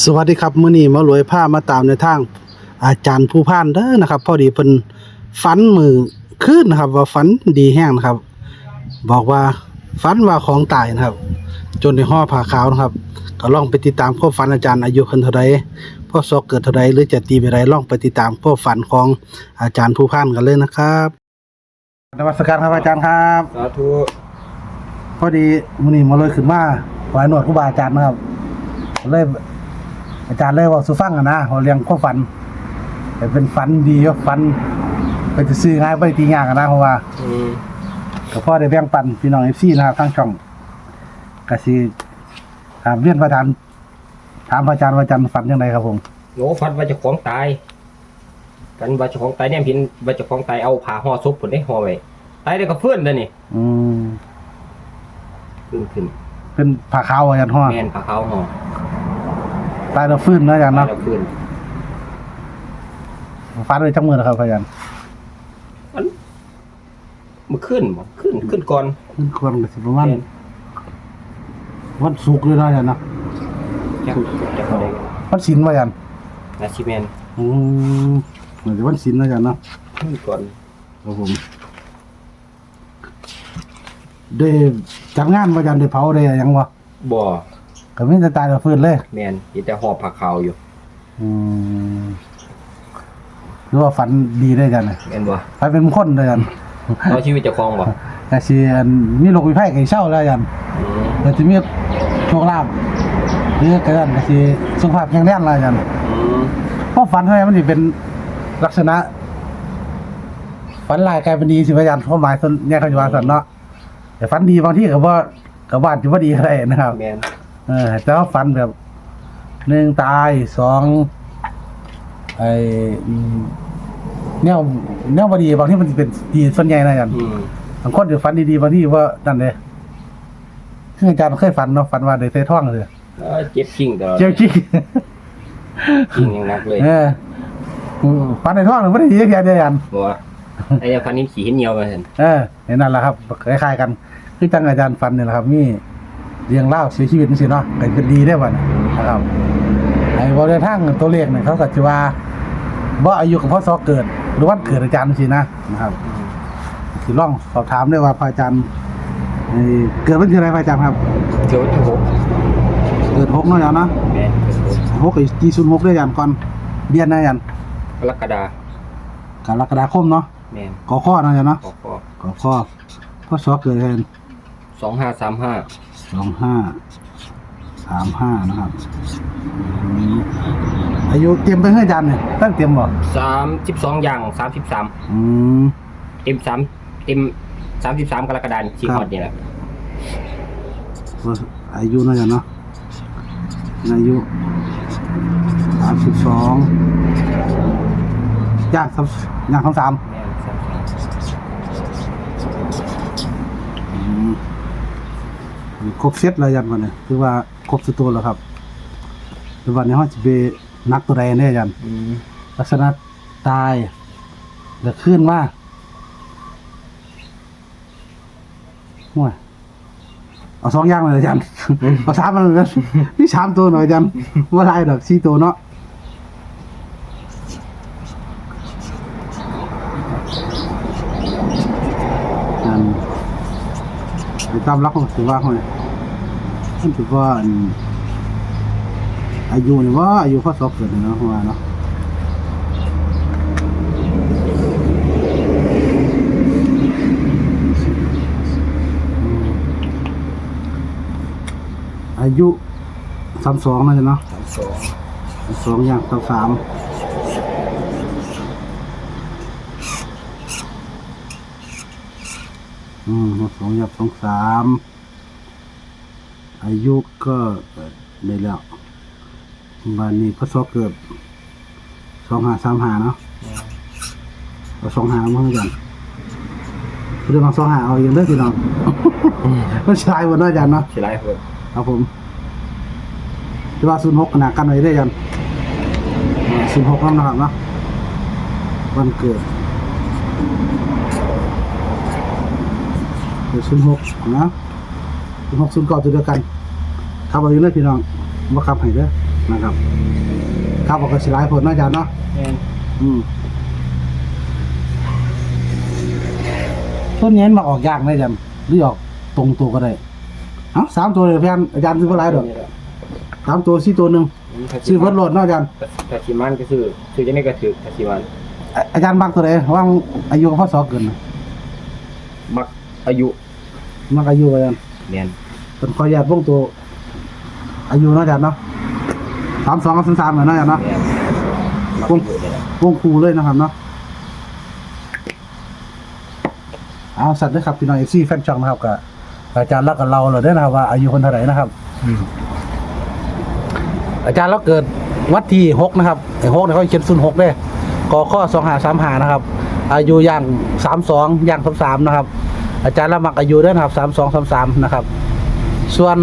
สวัสดีครับมื้อนี้มารวยผ้ามาตามในทาง อาจารย์ผู้พานเด้อนะครับ พอดีเพิ่นฝันมือคืนนะครับ ว่าฝันดีแห้งนะครับ บอกว่าฝันว่าของตายนะครับ จนในห่อผ้าขาวนะครับ ก็ลองไปติดตามพวกฝันอาจารย์อายุคนเท่าใดพ่อซอกเกิดเท่าใดหรือจะตีไปไรลองไปติดตามพวกฝันของอาจารย์ผู้พานกันเลยนะครับนมัสการครับอาจารย์ครับ สาธุพอดีมื้อนี้มาเลยขึ้นมาไหวหนวดครูบาอาจารย์นะครับเลย อาจารย์เลยเว่าสู่ฟังกันนะว่าเรื่องความฝันแต่เป็นฝันดีว่าฝันไปจะซื้อง่ายไปตียากกันนะเพราะว่าอืมก็พ่อได้แบ่งปันพี่น้อง FC นะครับทั้งช่องก็สิถามเรียนประธานถามพระอาจารย์ว่าอาจารย์ฝันยังไงครับผมโน้ฟันว่าเจะของตายกันว่าเจะของตายเนี่ยเห็นว่าเจะของตายเอาผ้าห่อศพผลได้ห่อไว้ตายได้ก็เพื่อนเลยนี่อืมขึ้นขึ้นเป็นผ้าขาวอาจารย์ฮ้อแมนผ้าขาวห่อ ตายแล้วฟื้นนะอาจารย์ตายเนาะแล้วขึ้นฝันไว้จังมือนะครับอาจารย์มันมันขึ้นบ่ขึ้นขึ้นก่อนขึ้นควรก็สิประมาณแม่นวันศุกร์เลยนะอาจารย์เนาะจักจักอะไรวันศีลว่าอาจารย์นาชิแมนอืมเหมือนจะวันศิลป์นะอาจารย์เนาะ ขึ้นก่อนครับผมได้จัดงานประจันได้เผาได้หยังวะบ่ ก็ไม่จะตายแล้วฟื้นเลย แมนมีแต่ห่อผ้าขาวอยู่อืมหรือว่าฝันดีได้อาจันเลยแมนบ่ฝันเป็นมงคนได้อาจันเอาชีวิตเจ้าของบ่แต่สิอันมีโรควิไข้ไข้เศร้าแล้วอาจันอืมแต่สิมีโชคลาภหรือกระดันก็สิสุขภาพแข็งแรงแล้วอาจันอืมเพราะฝันเท่าไหร่มันสิเป็นลักษณะฝันลายกลายเป็นดีสิอาจารย์เพราะหมายส่วนแยกเขาจะว่าสันเนาะแต่ฝันดีบางที่ก็ว่าก็ว่าจะว่าดีอะไรนะครับ แมน เออแต่ว่าฝันแบบหนึ่งตายสองไอ้อืมแนวแนวบดีบางที่มันจะเป็นดีส่วนใหญ่นะอาจารย์อืมบางคนจะฝันดีๆบางที่ว่านั่นเลยคืออาจารย์เคยฝันเนาะฝันว่าได้ใส่ท่องเลยเอ้ยเจ็บจริงตลอดเจ้าจี้จริงอย่างหนักเลยเออฝันในท่องหรือไม่ได้ยินแค่เดียวกันบ่ว่าไอ้ฟันนี้ขี่เห็นเหนียวมาเห็นเออเห็นนั่นแหละครับคล้ายๆกัน คือจังอาจารย์ฟันเนี่ยแหละครับ มี เรียงเล่าเสียชีวิตนี่สิเนาะก็เป็นดีได้บ่นะนะครับไอ้บริเวณทางตัวเลขเนี่ยเขาก็จะว่าบ่อายุกับพ่อซอเกิด หรือวันเกิดอาจารย์สินะนะครับสิลองสอบถามได้ว่าพระอาจารย์เอ่อเกิดวันที่อะไรพระอาจารย์ครับ เกี่ยวที่หกเกิดหกเนาะอาจารย์เนาะแม่นเกิดหกหกกับจีซุนหกด้วยอาจารย์ก่อนเดือนนะอาจารย์กรกฎากรกฎาคมเนาะแม่นกอข้อเนาะอาจารย์เนาะขอขอกอข้อพ่อซอเกิดอะไรสองห้าสามห้า สองห้าสามห้านะครับอืมอายุเตรียมไปให้อาจารย์เนี่ยตั้งเตรียมบ่สามสิบสองอย่างสามสิบสามอืม เต็มสามเต็มสามสิบสามกรกฎาคมสี่ครับหอดนี่แหละอายุน่าจะเนาะอายุสามสิบสองย่างสามย่างสองสามแม่นสามสาม อืม ครบเซตเลยยันวันเนี่ยคือว่าครบสตัวแล้วครับหรือวันนี้เขาจะไปนักตัวใดเนี่ยยันอืมลักษณะตายเดือดขึ้นมากห่วยเอาสองอย่างเลยอาจารย์เอาสามมันเลยนี่สามตัวหน่อยอาจารย์ว่าไรดอกสี่ตัวเนาะอัน ไปตามรักของถือว่าเขาเนี่ยมันถือว่าอันอายุเนี่ยว่าอายุข้อสอบเกิดเนี่ยเนาะว่าเนาะอายุสามสองนะจ๊ะเนาะสามสองสองอย่างสามสาม อืมสองอย่างสองสามอายุก็ได้แล้ววันนี้พศเกิดสองหาสามหาเนาะเอาสองหาเมื่อกันเรื่องของสองหาเอาอย่างเด้อพี่น้องมันชายหมดเนาะอาจารย์เนาะใช่ไรเพื่อนครับผมที่ว่าศูนย์หกขนาดกันไว้ได้ยันศูนย์หกนั่นนะครับเนาะวันเกิด เกิดศูนย์หกนะศูนย์หกศูนย์เก้าตัวเดียวกันครับเอาอยู่เลยพี่น้องมาขับให้เด้อนะครับครับก็สิหลายผลเนาะอาจารย์เนาะแม่นอืมต้นนี้มาออกยากได้จังหรือออกตรงตัวก็ได้เอ้าสามตัวเลยเพื่อนอาจารย์ซื้อเท่าไหร่ดอกนี่แหละสามตัวสี่ตัวหนึ่งถ้าสิซื้อเบิร์ดโหลดเนาะอาจารย์ถ้าสิมันก็ซื้อซื้อจังได๋ก็ถือถ้าสิมันอะอาจารย์บักตัวไหนว่างอายุกับพ่อสอเกินน่ะมัก อายุมักอายุอาจารย์แม่นเป็นขออนุญาตวงตัว อายุเนาะอาจารย์เนาะสามสองกับสามสามเหมือนเนาะอาจารย์เนาะแม่นมักอายุนี่แหละวงครูเลยนะครับเนาะเอาสัตว์ด้วยครับพี่น้องเอฟซีแฟนช่องนะครับกับอาจารย์รักกับเราเลยด้วยนะครับว่าอายุคนเท่าไหร่นะครับ อาจารย์เราเกิดวัดที่หกนะครับไอ้หกเนี่ยเขาเขียนศูนย์หกเลยกอข้อสองหาสามหานะครับ อายุย่างสามสองย่างสามสามนะครับ อาจารย์ละมักอายุด้วยนะครับสามสองสามสามนะครับ ส่วน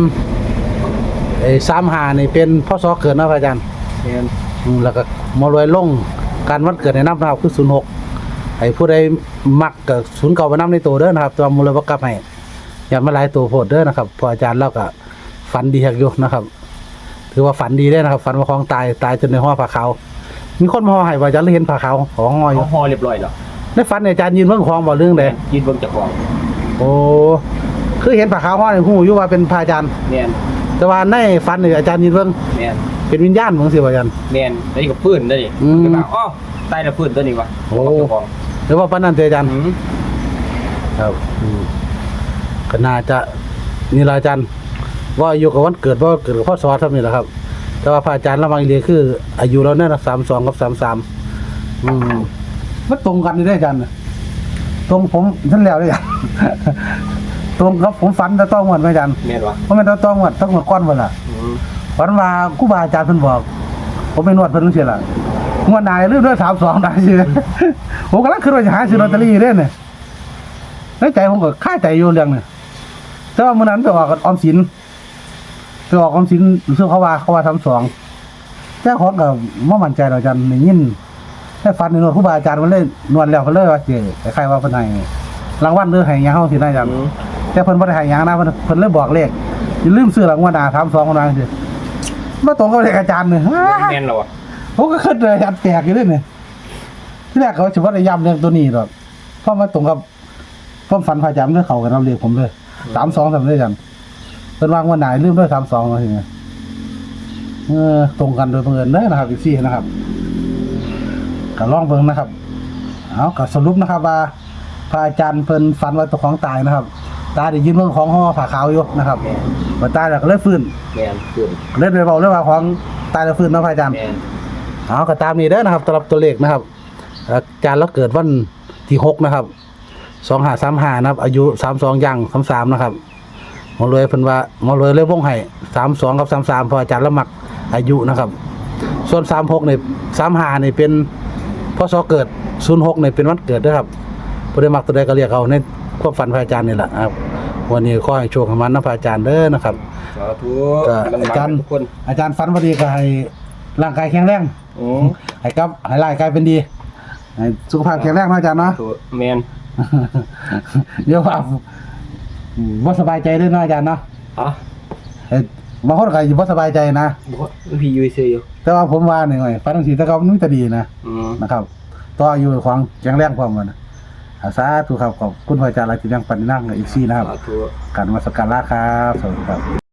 ไอ้สามหานี่เป็นพ่อซอเกิดนะครับอาจารย์แม่นอืมแล้วก็มารวยลงการวันเกิดในน้ำนะครับคือศูนย์หกไอ้ผู้ใดมักกับศูนย์เก่าไปน้ำในตัวเด้อนะครับ ตัวมารวยประกับให้อย่ามาหลายตัวโพดเด้อนะครับเพออาจารย์เล่าก็ฝันดีหักอยู่นะครับ ถือว่าฝันดีได้อนะครับฝันว่าของตายตายจนในห้อผ้าขาวมีคนมาห่อให้ว่าอาจารย์เลยเห็นผ้าขาวของห่ออยู่เขาห่อเรียบร้อยแล้วในฝันเนี่ยอาจารย์ยืนเบื้องของบ่เรื่องใด ยืนเบิ่งเจ้าของ โอ้คือเห็นผ้าขาวห่อในหูอยู่ว่าเป็นพระอาจารย์ แม่นแต่ว่าในฝันเนี่ยอาจารย์ยืนเบื้องแม่นเป็นวิญญาณเหมือนสิว่าอาจารย์ แม่นได้กับปืนได้ดิอืมก็ว่าอ้อตายแล้วปืนตัวนี้วะโอ้บอกเจ้าของหรือว่าปานนั้นเถอะอาจารย์ อืมครับอืมก็น่าจะนี่ละอาจารย์ว่าอายุกับวันเกิดว่าเกิดกับพ่อสอทำนี่แหละครับ แต่ว่าพระอาจารย์ระวังเรียคือ อายุเราเนี่ยสามสองกับสามสามอืมมันตรงกันนี่ได้ออาจารย์น่ะ ตรงผมท่านแล้วได้ยังตรงครับผมฝันแต่ต้องหมดไหมอาจารย์แม่นวะเพราะมันแต่ต้องหมดต้องหมดก้อนหมดล่ะอืมฝันว่าครูบาอาจารย์เพิ่นบอก ผมไปนวดเพิ่นจังซี่ล่ะงวดหนายลืมด้วยสามสองได้สิผมกำลังขึ้นว่าจะหาซื้อลอตเตอรี่เด้เนี่ยในใจผมก็ค่าใจอยู่เรื่องเนี่ยแต่ว่ามื้อนั้นไปออกกับออมสินไปออกออมสินรู้สึกเขาว่าเขาว่าสามสองแต่ของก็บ่มั่นใจหรอกอาจารย์ได้ยิน แค่ฟันในนวดครูบาอาจารย์มันเล่นนวดแล้วเพิ่นเลยว่าสิคล้ายๆว่าเพิ่นให้รางวัลหรือให้หยังเฮาสิได้อาจารย์อืมแต่เพิ่นบ่ได้ให้หยังนะเพิ่นเพิ่นเลยบอกเลขอย่าลืมซื้อรางวัลหน้า32คนว่าจังซี่มาตรงกับเลขอาจารย์เนี่ยแม่นแล้ววะผมก็คิดเลยอันแปลกอยู่ด้วยเนี่ยที่แรกเขาจะว่าได้ย้ำเรื่องตัวนี้หรอกเพราะมาตรงกับความฝันพระอาจารย์เรื่องเขากับเราเรียกผมเลยสามสองสามเลยจันเป็นวางวันไหนลืมด้วยสามสองอะไรเงี้ยเออตรงกันโดยบังเอิญเด้อนะครับอีซี่นะครับ ก็ลองเบิ่งนะครับ เอาก็สรุปนะครับว่าพระอาจารย์เพิ่นฝันว่าตัวของตายนะครับ ตาได้ยินเรื่องของห่อผ้าขาวอยู่นะครับว่าตายแล้วก็เลยฟื้นแม่นปืนเล่นไปเบาเรื่องว่าของตายแล้วฟื้นเนาะพระอาจารย์ แม่นเอาก็ตามนี้เด้อนะครับสำหรับตัวเลขนะครับอาจารย์เราเกิดวันที่หกนะครับสองหาสามหานะครับ อายุสามสองย่างสามสามนะครับหมอรวยเพิ่นว่าหมอรวยเลยวงให้สามสองกับสามสามพออาจารย์ละมักอายุนะครับ ส่วนสามหกเนี่ยสามหาเนี่ยเป็น พ่อสอเกิดศูนย์หกเนี่ยเป็นวันเกิดเด้วยครับผู้ได้มักตัวใดก็เรียกเอาในความฝันพระอาจารย์นี่แหละครับ วันนี้ขอให้โชคให้มันนะพระอาจารย์เด้อนะครับสาธุก็มันอาจารย์ทุกคนอาจารย์ฝันพอดีก็ให้ร่างกายแข็งแรงอืมให้กับให้ร่างกายเป็นดีให้สุขภาพแข็งแรงเนาะอาจารย์เนาะถูกแม่นเดี๋ยวว่าอืมบ่สบายใจด้วยเนาะอาจารย์เนาะอะเอ้ย บางคนก็อยู่บ่สบายใจนะ บ่พี่อยู่ซื่ออยู่แต่ว่าผมว่าหน่อยฝันจังซี่แต่ก็มันมีแต่ดีนะอืมนะครับต่ออายุของแข็งแรงพร้อมกันนะอาสาธุครับขอบคุณพระอาจารย์หลายที่ยังปันนั่งอีกซี่นะครับ สาธุ การนมาสกการะครับสวัสดีครับ